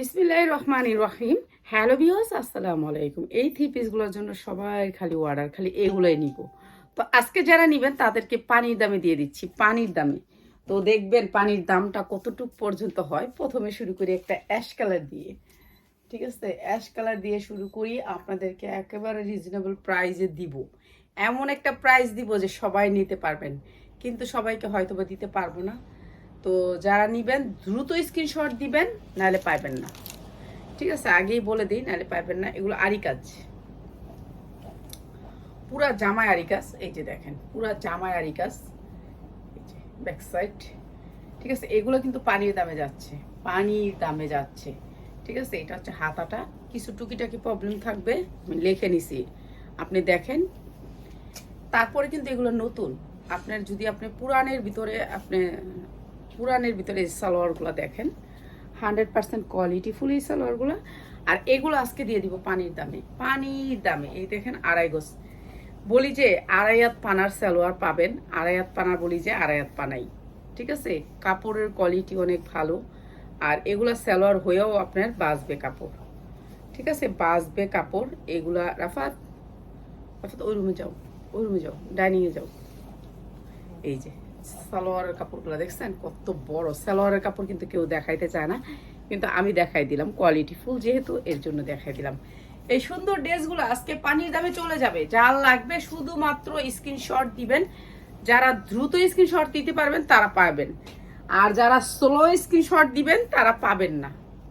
বিসমিল্লাহ রহমান রহিম। হ্যালো বিহস আসসালামু আলাইকুম। এই থ্রি পিসগুলোর জন্য সবাই খালি অর্ডার খালি এগুলোই নিব। তো আজকে যারা নেবেন, তাদেরকে পানির দামে দিয়ে দিচ্ছি, পানির দামে। তো দেখবেন পানির দামটা কতটুক পর্যন্ত হয়? প্রথমে শুরু করি একটা অ্যাশ কালার দিয়ে। ঠিক আছে? অ্যাশ কালার দিয়ে শুরু করি, আপনাদেরকে একেবারে রিজনেবল প্রাইজে দিব। এমন একটা প্রাইস দিব যে সবাই নিতে পারবেন। কিন্তু সবাইকে হয়তো বা দিতে পারব না। তো যারা নিবেন, দ্রুত স্ক্রিনশট দিবেন, নাহলে পাইবেন না। ঠিক আছে? আগেই বলে দিই, নাহলে পাইবেন না। এগুলো আরি কাজ। পুরা জামাই আরি কাজ। এই যে দেখেন, পুরা জামাই আরি কাজ। ব্যাক সাইড ঠিক আছে? এগুলো কিন্তু পানির দামে যাচ্ছে। পানির দামে যাচ্ছে। ঠিক আছে? এটা হচ্ছে হাতাটা। কিছু টুকিটাকি প্রবলেম থাকবে। লিখে নিছি। আপনি দেখেন। তারপরে কিন্তু এগুলো নতুন। আপনার যদি আপনি পুরাণের ভিতরে আপনি পুরাণের ভিতরে এই সালোয়ারগুলো দেখেন। হান্ড্রেড পার্সেন্ট কোয়ালিটিফুল এই সালোয়ারগুলো। আর এগুলো আজকে দিয়ে দিব পানির দামে। পানির দামে। এই দেখেন আড়াই গোস বলি যে আড়াইয়াত পানার সালোয়ার পাবেন। আড়াইয়াত পানার বলি যে আড়াইয়াত পানাই। ঠিক আছে? কাপড়ের কোয়ালিটি অনেক ভালো। আর এগুলো সালোয়ার হয়েও আপনার বাঁচবে কাপড়। ঠিক আছে? বাঁচবে কাপড়। এগুলা রাফাত রাফাত, ওই রুমে যাও। ওই রুমে যাও। ডাইনিংয়ে যাও। এই যে। সালোয়ারের কাপড়গুলো দেখছেন? কত বড়। সালোয়ারের কাপড় কিন্তু কেউ দেখাইতে চায় না। কিন্তু আমি দেখাই দিলাম কোয়ালিটি ফুল যেহেতু, এর জন্য দেখাই দিলাম। এই সুন্দর ড্রেসগুলো আজকে পানির দামে চলে যাবে। যার লাগবে শুধুমাত্র স্ক্রিনশট দিবেন। যারা দ্রুত স্ক্রিনশট দিতে পারবেন, তারা পাবেন। আর যারা স্লো স্ক্রিনশট দিবেন, তারা পাবেন না।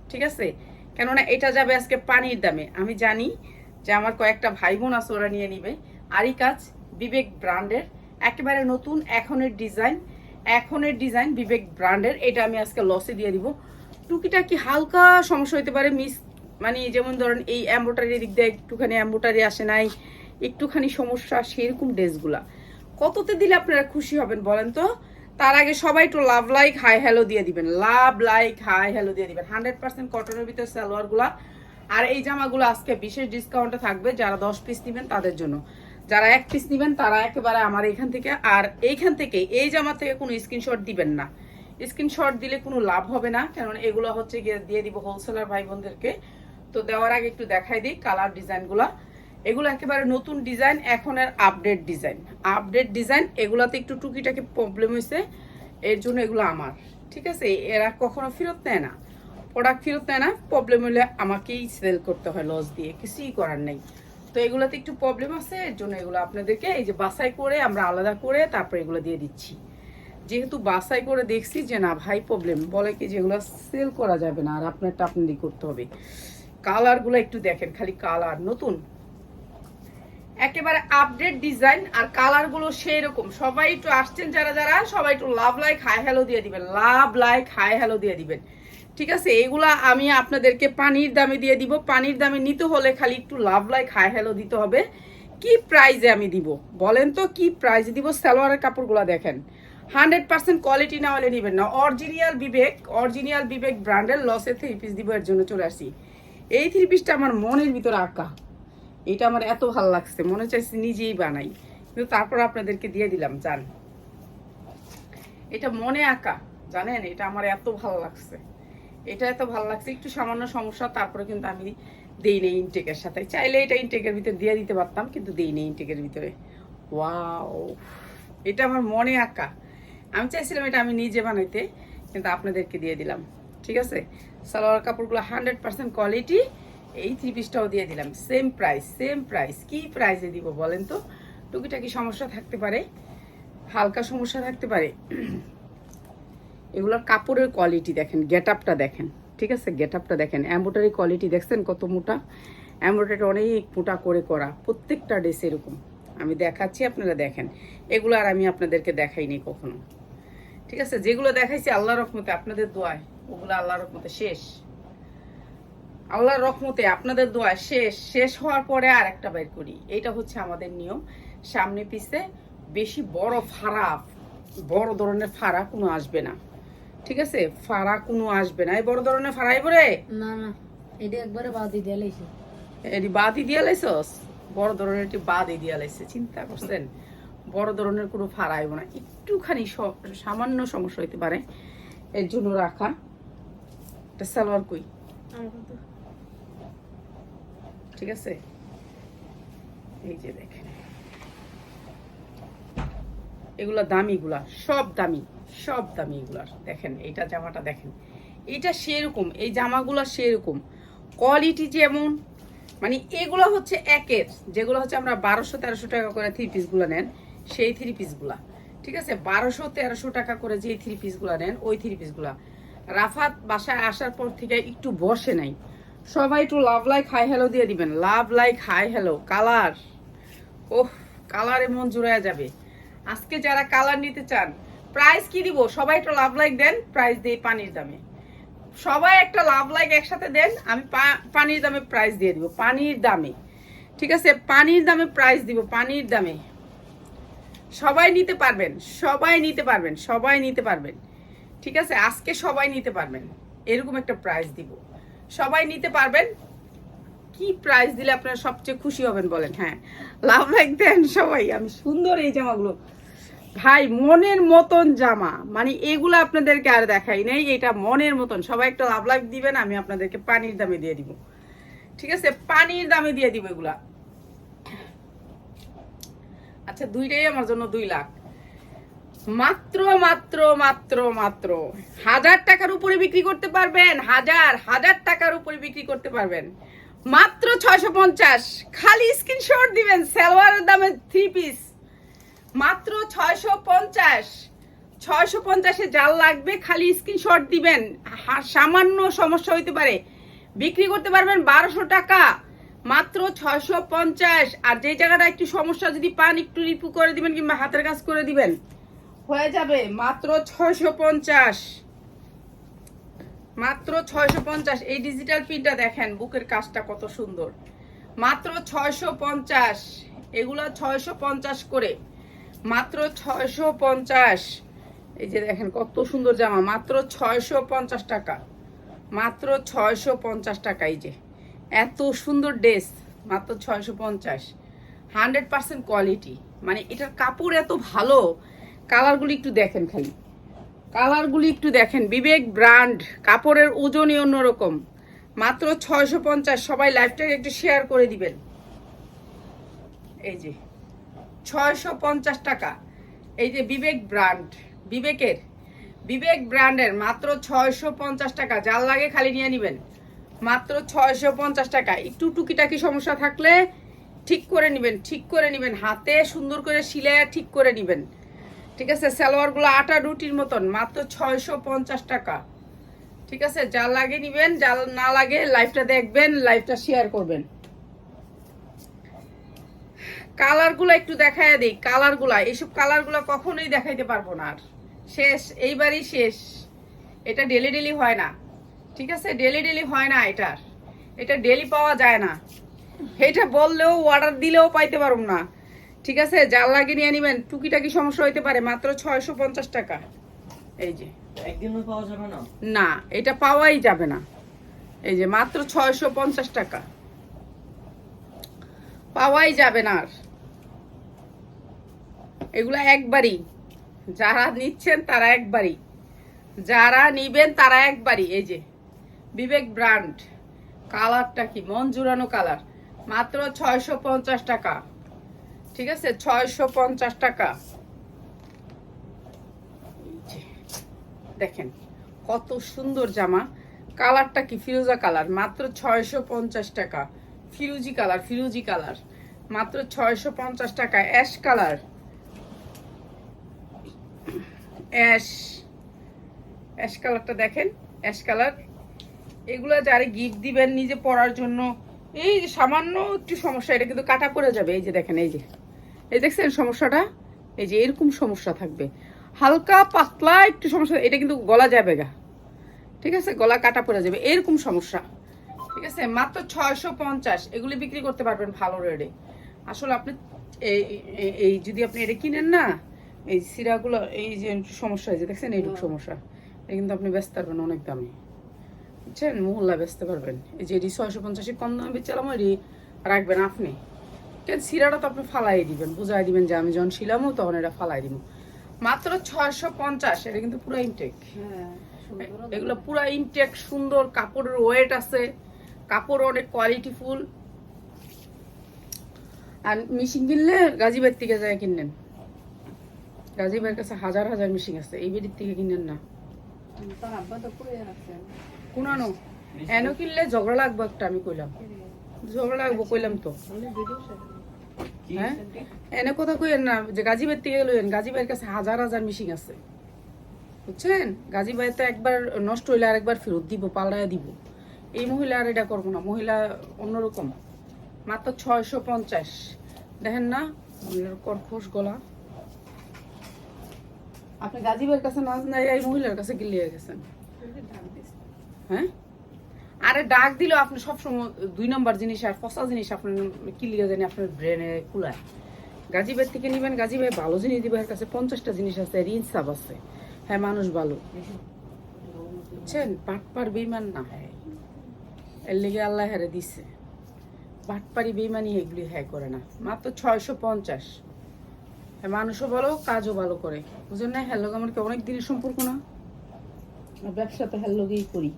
ঠিক আছে? কেননা এটা যাবে আজকে পানির দামে। আমি জানি যে আমার কয়েকটা ভাই বোন আছে, ওরা নিয়ে নিবে। আরই কাজ বিবেক ব্র্যান্ডের। একেবারে নতুন, এখনের ডিজাইন এখনের ডিজাইন বিবেক ব্র্যান্ডের। এটা আমি আজকে লসে দিয়ে দিব। টুকিটা কি হালকা সমস্যা হতে পারে মিস মানে যেমন ধরেন এই এম্বোটারি দিক দিয়ে একটুখানি এম্বোটারি আসে নাই, একটুখানি সমস্যা সেরকম ড্রেসগুলা। কততে দিলে আপনারা খুশি হবেন বলেন তো? তার আগে সবাই একটু লাভ লাইক হাই হ্যালো দিয়ে দিবেন। লাভ লাইক হাই হ্যালো দিয়ে দিবেন। হান্ড্রেড পার্সেন্ট কটনের ভিতরে সালোয়ারগুলা। আর এই জামাগুলো আজকে বিশেষ ডিসকাউন্টে থাকবে, যারা দশ পিস নেবেন তাদের জন্য। যারা এক পিস নেবেন, তারা একেবারে আমার এখান থেকে, আর এইখান থেকে এই জামা থেকে কোনো স্ক্রিনশট দিবেন না। স্ক্রিনশট দিলে কোনো লাভ হবে না, কারণ এগুলো হচ্ছে গিয়ে দিয়ে দিব হোলসেলার ভাই বোনদেরকে তো দেওয়ার আগে একটু দেখাই দিই কালার ডিজাইনগুলো এগুলো একেবারে নতুন ডিজাইন এখনের আপডেট ডিজাইন আপডেট ডিজাইন এগুলাতে একটু টুকিটাকি প্রবলেম হয়েছে এর জন্য এগুলো আমার। ঠিক আছে? এরা কখনো ফেরত নেয় না। প্রোডাক্ট ফেরত নেয় না প্রবলেম হলে আমাকেই সেল করতে হয় লস দিয়ে, কিছুই করার নেই। তো এগুলোতে একটু প্রবলেম আছে, এর জন্য এগুলো আপনাদেরকে এই যে বাসাই করে আমরা আলাদা করে তারপর এগুলো দিয়ে দিচ্ছি। যেহেতু বাসাই করে দেখছি যে না ভাই প্রবলেম বলে কি যেগুলো সেল করা যাবে না, আর আপনারটা আপনারই করতে হবে। কালারগুলো একটু দেখেন, খালি কালার নতুন। একেবারে আপডেট ডিজাইন আর কালারগুলো সেই রকম সবাই একটু আসছেন যারা যারা, সবাই একটু লাভ লাইক হাই হ্যালো দিয়ে দিবেন। লাভ লাইক হাই হ্যালো দিয়ে দিবেন। ঠিক আছে? এগুলা আমি আপনাদেরকে পানির দামে দিয়ে দিব। পানির দামে নিতে হলে খালি একটু লাভ লাইক হাই হ্যালো দিতে হবে। কি প্রাইজে আমি দিব? বলেন তো, কি প্রাইজে দিব? সালোয়ারের কাপড়গুলো দেখেন। হান্ড্রেড পার্সেন্ট কোয়ালিটি না হলে নেবেন না। অরিজিনাল বিবেক অরিজিনাল বিবেক ব্র্যান্ডের লসে থ্রি পিস দিব, এর জন্য চলে আসি এই থ্রি পিসটা আমার মনের ভিতরে আঁকা। এটা আমার এত ভালো লাগছে। মনে চাইছে নিজেই বানাই। কিন্তু তারপর আপনাদেরকে দিয়ে দিলাম, জান। এটা মনে আঁকা। জানেন? এটা আমার এত ভালো লাগছে। এটা এত ভালো লাগছে, একটু সামান্য সমস্যা, তারপরে কিন্তু আমি দেই নেই ইনটেকের সাথে। চাইলে এটা ইনটেকের ভিতরে দিয়ে দিতে পারতাম, কিন্তু দেই নেই ইনটেকের ভিতরে। ওয়াও এটা আমার মনে আঁকা। আমি চাইছিলাম এটা আমি নিজে বানাইতে, কিন্তু আপনাদেরকে দিয়ে দিলাম। ঠিক আছে? সালোয়ার কাপড়গুলো হান্ড্রেড পার্সেন্ট কোয়ালিটি, এই থ্রি পিসটাও দিয়ে দিলাম। সেম প্রাইস সেম প্রাইস কি প্রাইসে দিব বলেন তো? টুকিটাকি সমস্যা থাকতে পারে, হালকা সমস্যা থাকতে পারে। এগুলোর কাপড়ের কোয়ালিটি দেখেন গেট আপটা দেখেন, ঠিক আছে? গেট আপটা দেখেন এম্ব্রয়ডারি কোয়ালিটি দেখছেন কত মোটা? এম্ব্রয়ডারি অনেক মোটা করে করা, প্রত্যেকটা ড্রেস এরকম। আমি দেখাচ্ছি, আপনারা দেখেন। এগুলো আর আমি আপনাদেরকে দেখাইনি কখনো। ঠিক আছে? যেগুলো দেখাইছি আল্লাহর রহমতে আপনাদের দোয়ায়, ওগুলো আল্লাহর রহমতে শেষ। আল্লাহর রহমতে আপনাদের দোয়া শেষ। শেষ হওয়ার পরে আর একটা বের করি। এটা হচ্ছে আমাদের নিয়ম। সামনে পিছে বেশি বড় ফাড়া, বড় ধরনের ফাড়া কোনো আসবে না। ঠিক আছে? ফাড়া কোনো আসবে না। এই বড় ধরনের ফাড়াই পরে না না। এটা একবারে বাদি দিয়ে লাইছে। এটি বাদি দিয়া লাইছস? বড় ধরনের একটি বাদি দিয়া লাইছে। চিন্তা করছেন? বড় ধরনের কোনো ফাড়াইব না। একটুখানি সামান্য সমস্যা হইতে পারে। এর জন্য রাখা। এটা সালোয়ার কই? ঠিক আছে? এই যে দেখেন। এগুলা দামিগুলা সব দামি। সব দামি এগুলার, দেখেন, এইটা জামাটা দেখেন। এটা সেরকম, এই জামাগুলা সেরকম। কোয়ালিটি যেমন মানে এগুলো হচ্ছে একের, যেগুলো হচ্ছে আমরা বারোশো তেরোশো টাকা করে থ্রি পিসগুলো নেন, সেই থ্রি পিসগুলা ঠিক আছে? বারোশো তেরোশো টাকা করে যে থ্রি পিসগুলো নেন, ওই থ্রি পিসগুলা রাফাত বাসায় আসার পর থেকে একটু বসে নাই। সবাই একটু লাভ লাইক হাই হ্যালো দিয়ে দিবেন। Love like hi hello colour oh কালারে মন জুড়ায় যাবে। আজকে যারা কালার নিতে চান প্রাইস কি দিব? সবাই একটা লাভ লাইক দেন প্রাইস দিই পানির দামে। সবাই একটা লাভ লাইক একসাথে দেন, আমি পানির দামে প্রাইস দিয়ে দিব, পানির দামে। ঠিক আছে? পানির দামে প্রাইস দিব, পানির দামে। সবাই নিতে পারবেন, সবাই নিতে পারবেন, সবাই নিতে পারবেন। ঠিক আছে? আজকে সবাই নিতে পারবেন। এরকম একটা প্রাইস দিব। সবাই নিতে পারবেন। কি প্রাইস দিলে আপনারা সবচেয়ে খুশি হবেন বলেন? হ্যাঁ। লাভ লাইক দেন সবাই। আমি সুন্দর এই জামাগুলো। ভাই, মনের মতন জামা। মানে এগুলো আপনাদেরকে আর দেখাই নেই, এটা মনের মতন। সবাই একটা লাভ লাইক দিবেন, আমি আপনাদেরকে পানির দামে দিয়ে দিব। ঠিক আছে? পানির দামে দিয়ে দিব এগুলা। আচ্ছা দুইটাই আমার জন্য দুই লাখ। মাত্র মাত্র মাত্র মাত্র হাজার টাকার উপরে বিক্রি করতে পারবেন, হাজার হাজার টাকার উপরে বিক্রি করতে পারবেন। মাত্র ছয়শো পঞ্চাশ। খালি স্ক্রিনশট দিবেন, সালোয়ারের দামে থ্রি পিস মাত্র ছয়শো পঞ্চাশ। ছয়শো পঞ্চাশে জাল লাগবে খালি স্ক্রিনশট দিবেন। সামান্য সমস্যা হইতে পারে। বিক্রি করতে পারবেন বারোশো টাকা। মাত্র ছয়শো পঞ্চাশ। আর যে জায়গাটা একটু সমস্যা, যদি পান একটু রিপু করে দিবেন কিংবা হাতের কাজ করে দিবেন। হয়ে যাবে মাত্র ছয়শো পঞ্চাশ। মাত্র ছয়শো পঞ্চাশ। এই ডিজিটাল প্রিন্টটা দেখেন, বুকের কাজটা কত সুন্দর। মাত্র ছয়শো পঞ্চাশ। এগুলো ছয়শো পঞ্চাশ করে। মাত্র ছয়শো পঞ্চাশ। এই যে দেখেন কত সুন্দর জামা, মাত্র ছয়শো পঞ্চাশ টাকা। মাত্র ছয়শো পঞ্চাশ টাকা এই যে। এত সুন্দর ড্রেস, মাত্র ছয়শো পঞ্চাশ। Hundred percent quality. মানে এটার কাপড় এত ভালো, কালারগুলি একটু দেখেন খালি। কালারগুলি একটু দেখেন, বিবেক ব্র্যান্ড, কাপড়ের ওজনই অন্যরকম। মাত্র ছয়শো পঞ্চাশ, সবাই লাইভটাকে একটু শেয়ার করে দিবেন। এই যে। ছয়শো পঞ্চাশ টাকা। এই যে বিবেক ব্র্যান্ড, বিবেকের, বিবেক ব্র্যান্ডের মাত্র ছয়শো পঞ্চাশ টাকা। যার লাগে খালি নিয়ে নেবেন। মাত্র ছয়শো পঞ্চাশ টাকা। একটু টুকিটাকি সমস্যা থাকলে ঠিক করে নেবেন, ঠিক করে নেবেন। হাতে সুন্দর করে সিলাই ঠিক করে নেবেন। ঠিক আছে? সালোয়ারগুলো আটা রুটির মতন। মাত্র ছয়শো পঞ্চাশ টাকা। ঠিক আছে? যা লাগে নিবেন যা না লাগে লাইভটা দেখবেন লাইভটা শেয়ার করবেন। কালারগুলো একটু দেখায় দিই কালারগুলা এইসব কালারগুলো কখনোই দেখাইতে পারব না আর। শেষ এইবারই শেষ। এটা ডেলি ডেলি হয় না ঠিক আছে? ডেলি ডেলি হয় না এটার এটা ডেলি পাওয়া যায় না। এটা বললেও অর্ডার দিলেও পাইতে পারব না ঠিক আছে? জাল লাগিয়ে নিয়ে নিবেন টুকিটাকি সমস্যা হইতে পারে মাত্র ছয়শো পঞ্চাশ টাকা। এই যে। একদিনও পাওয়া যাবে না? না এটা পাওয়াই যাবে না। এই যে মাত্র ছয়শো পঞ্চাশ টাকা। পাওয়াই যাবে না আর। এগুলো একবারই। যারা নিচ্ছেন তারা একবারই। যারা নিবেন তারা একবারই। এই যে, বিবেক ব্র্যান্ড। কালারটা কি? মন জুড়ানো কালার। মাত্র ছয়শো পঞ্চাশ টাকা। ঠিক আছে? ছয়শো পঞ্চাশ টাকা। দেখেন, কত সুন্দর জামা। কালারটা কি? ফিরোজা কালার। মাত্র ছয়শো পঞ্চাশ টাকা। ফিরুজি কালার ফিরুজি কালার। মাত্র ছয়শো পঞ্চাশ টাকা। Ash colour. অ্যাশ অ্যাশ কালারটা দেখেন, অ্যাশ কালার। এগুলো যারে গিফট দিবেন নিজে পরার জন্য, এই যে সামান্য একটু সমস্যা, এটা কিন্তু কাটা পড়ে যাবে। এই যে দেখেন, এই যে। এই দেখছেন সমস্যাটা? এই যে এরকম সমস্যা থাকবে। হালকা পাতলা একটু সমস্যা, এটা কিন্তু গলা যাবে গা। ঠিক আছে? গলা কাটা পড়ে যাবে। এরকম সমস্যা। ঠিক আছে? মাত্র ছয়শো পঞ্চাশ। এগুলি বিক্রি করতে পারবেন ভালো রেটে আসলে আপনি এই যদি আপনি এটা কিনেন না এই সিরাগুলো এই যে সমস্যা হয়েছে দেখছেন এইটুকু সমস্যা। এটা কিন্তু আপনি ব্যস্ত পারবেন অনেক দামে। বুঝছেন? মহল্লা বেচতে পারবেন। এই যে এটি ছয়শো পঞ্চাশে কম দামে বেচালাম ওই রাখবেন আপনি। কেন? সিরাটা তো আপনি ফালাই দিবেন বুঝাই দিবেন যে আমি যখন ছিলামও তখন এটা ফালাই দিব। মাত্র ছয়শো পঞ্চাশ এটা কিন্তু পুরো ইনটেক হ্যাঁ এগুলো পুরো ইনটেক সুন্দর কাপড়ের ওয়েট আছে। কাপড় অনেক কোয়ালিটি ফুল আর মিশিং কিনলে গাজীবাইর থেকে যায় কিনেন গাজীবাইয়ের কাছে হাজার হাজার মিশিং আছে। এই বেদির থেকে কিনেন না। তার আব্বা তো পুড়ে রাখছে কোনানো। এনো কিনলে ঝগড়া লাগবো একটা আমি কইলাম। ঝগড়া লাগবো কইলাম তো। হ্যাঁ? এনে কথা কইেন না যে গাজীবাইর থেকে লইয়েন গাজীবাইয়ের কাছে হাজার হাজার মিশিং আছে। বুঝছেন? গাজীবাই তো একবার নষ্ট হইলে আরেকবার ফেরত দিব পাল্টায় দিব। এই মহিলা আর এটা করব না মহিলা অন্যরকম। মাত্র ছয়শো পঞ্চাশ। দেখেন না মহিলার কর্কশ গলা। আপনি গাজীবাইয়ের কাছে না এই মহিলার কাছে গিলিয়ে গেছেন। হ্যাঁ? আরে ডাক দিলেও আপনি সবসময় দুই নম্বর জিনিস আর ফসা জিনিস আপনার কি লিগে জানি আপনার ব্রেনে কুলায়। গাজীবাই থেকে নিবেন গাজীবাই ভালো জিনিস দিবে কাছে পঞ্চাশটা জিনিস আছে রিঞ্জ সাব আছে। হ্যাঁ মানুষ ভালো। বুঝছেন? পাটপার বেইমান না হ্যাঁ। এর লেগে আল্লাহ হেরে দিছে। পাটপারি বেইমানি এগুলি হ্যাঁ করে না। মাত্র ছয়শো পঞ্চাশ। মানুষও ভালো কাজও ভালো করে। বুঝলেন না? হ্যাঁ লোক আমার কি অনেক দিনের সম্পর্ক না? ব্যবসা তো হ্যাঁ লোকেই করি।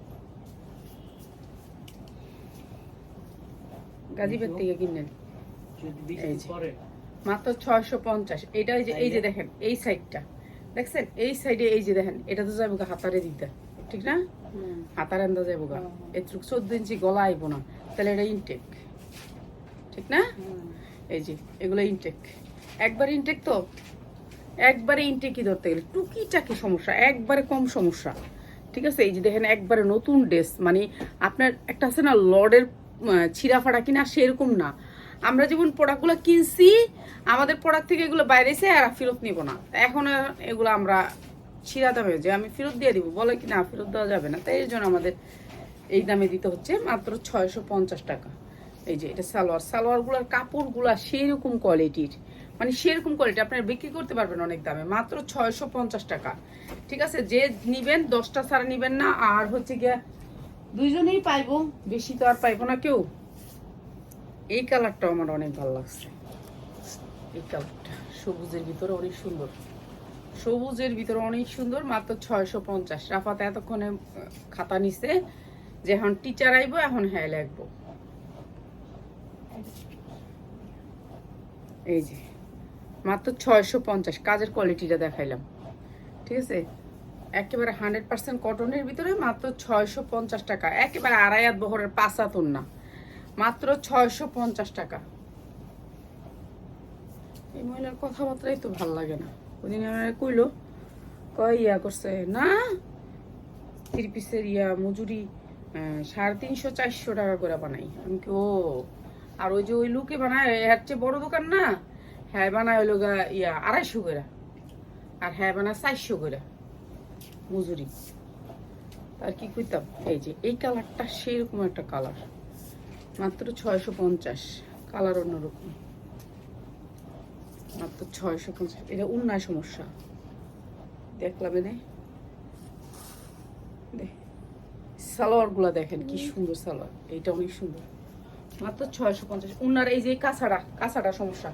গাজীপুর থেকে যে। মাত্র ছয়শো পঞ্চাশ। এটা এই যে এই যে দেখেন এই সাইডটা। দেখছেন? এই সাইডে এই যে দেখেন এটা তো যাব হাতারে দিতে। ঠিক না? হাতার আন্দা যাব গা এটুকু চোদ্দ ইঞ্চি গলা আইবো না। তাহলে এটা ইনটেক ঠিক না? এই যে এগুলো ইনটেক একবার ইনটেক তো? একবারে ইনটেকই ধরতে গেলে? টুকিটাকি সমস্যা, একবারে কম সমস্যা। ঠিক আছে? এই যে দেখেন, একবারে নতুন ড্রেস মানে আপনার একটা আছে না, লর্ডের ছিঁড়া ফাড়া কিনা, সেরকম না। আমরা যেমন প্রোডাক্টগুলো কিনছি, আমাদের প্রোডাক্ট থেকে এগুলো বাইরেছে আর ফেরত নিব না। এখন এগুলো আমরা ছিঁড়া দামে যে আমি ফেরত দিয়ে দিব। বলে কি না, ফেরত দেওয়া যাবে না। তাই এই জন্য আমাদের এই দামে দিতে হচ্ছে মাত্র ছয়শো পঞ্চাশ টাকা। এই যে এটা সালোয়ার, সালোয়ারগুলোর কাপড়গুলা সেরকম কোয়ালিটির মানে সেরকম কোয়ালিটি আপনারা বিক্রি করতে পারবেন অনেক দামে। মাত্র ছয়শো পঞ্চাশ টাকা। ঠিক আছে? যে নিবেন, দশটা ছাড়া নিবেন না। আর হচ্ছে গিয়া, দুইজনেই পাইবো, বেশি তো আর পাইবো না কেউ। এই কালারটাও আমার অনেক ভালো লাগছে। এই কালারটা সবুজের ভিতরে অনেক সুন্দর। সবুজের ভিতরে অনেক সুন্দর, মাত্র ছয়শো পঞ্চাশ। রাফাত এতক্ষণে খাতা নিছে যে এখন টিচার আইবো, এখন হ্যাঁ লাগবো এই যে। মাত্র ছয়শো পঞ্চাশ। কাজের কোয়ালিটিটা দেখাইলাম। ঠিক আছে? একেবারে হান্ড্রেড পার্সেন্ট কটনের ভিতরে মাত্র ছয়শো পঞ্চাশ টাকা। একেবারে আড়াই হাত বহরের পাঁচাতুন না মাত্র ছয়শো পঞ্চাশ টাকা। এই মহিলার কথাবার্তাই তো ভালো লাগে না। ওদিন কইলো, কয়, ইয়া করছে, না থ্রি পিসের ইয়া মজুরি সাড়ে তিনশো, চারশো টাকা করে বানাই। আমি কি ও, আর ওই যে ওই লুকে বানায়, এর চেয়ে বড় দোকান না? হ্যাঁ বানায় ওই লোক ইয়া আড়াইশো করে। আর হ্যাঁ বানায় চারশো করে মজুরি। আর কি কইতাম? এই যে, এই কালারটা সেরকম একটা কালার। মাত্র ছয়শো পঞ্চাশ। কালার অন্যরকম। মাত্র ছয়শো পঞ্চাশ। এটা উন্নয় সমস্যা। দেখলাম এনে। সালোয়ারগুলা দেখেন, কি সুন্দর সালোয়ার। এইটা অনেক সুন্দর। মাত্র ছয়শো পঞ্চাশ। উন্নার এই যে কাঁচাটা কাঁচাটা সমস্যা।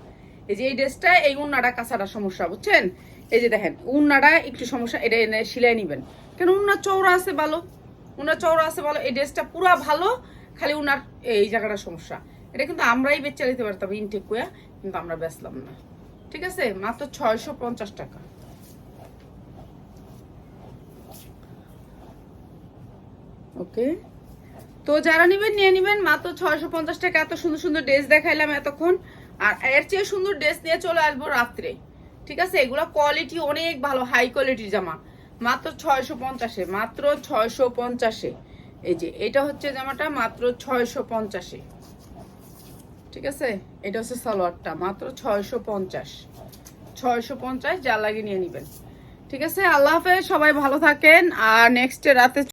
এই যে এই ড্রেসটা, এই উন্নাটা কাঁচাটা সমস্যা, বুঝছেন? এই যে দেখেন, উন্নাটা একটু সমস্যা, এটা এনে সিলাই নিবেন। কেন উন্নার চৌড়া আছে ভালো? উনার চৌড়া আছে ভালো, এই ড্রেসটা পুরা ভালো, খালি উনার এই জায়গাটা সমস্যা। এটা কিন্তু আমরাই বেচা দিতে পারতাম ইনটেক কুয়া কিন্তু আমরা বেচলাম না। ঠিক আছে? মাত্র ছয়শো পঞ্চাশ টাকা। ওকে। তো যারা নেবেন, নিয়ে নেবেন। মাত্র ছয়শো পঞ্চাশ টাকা। এত সুন্দর সুন্দর ড্রেস দেখাইলাম এতক্ষণ। আর এর চেয়ে সুন্দর ড্রেস নিয়ে চলে আসব রাত্রে। ঠিক আছে? এগুলো কোয়ালিটি অনেক ভালো হাই কোয়ালিটির জামা। মাত্র ছয়শো পঞ্চাশে, মাত্র ছয়শো পঞ্চাশে। এই যে, এটা হচ্ছে জামাটা মাত্র ছয়শো পঞ্চাশে। ঠিক আছে? এটা হচ্ছে সালোয়ারটা, মাত্র ছয়শো পঞ্চাশ। ছয়শো পঞ্চাশ যা লাগে নিয়ে নেবেন। ঠিক আছে? আল্লাহ হাফেজ, সবাই ভালো থাকেন। আর নেক্সট রাতে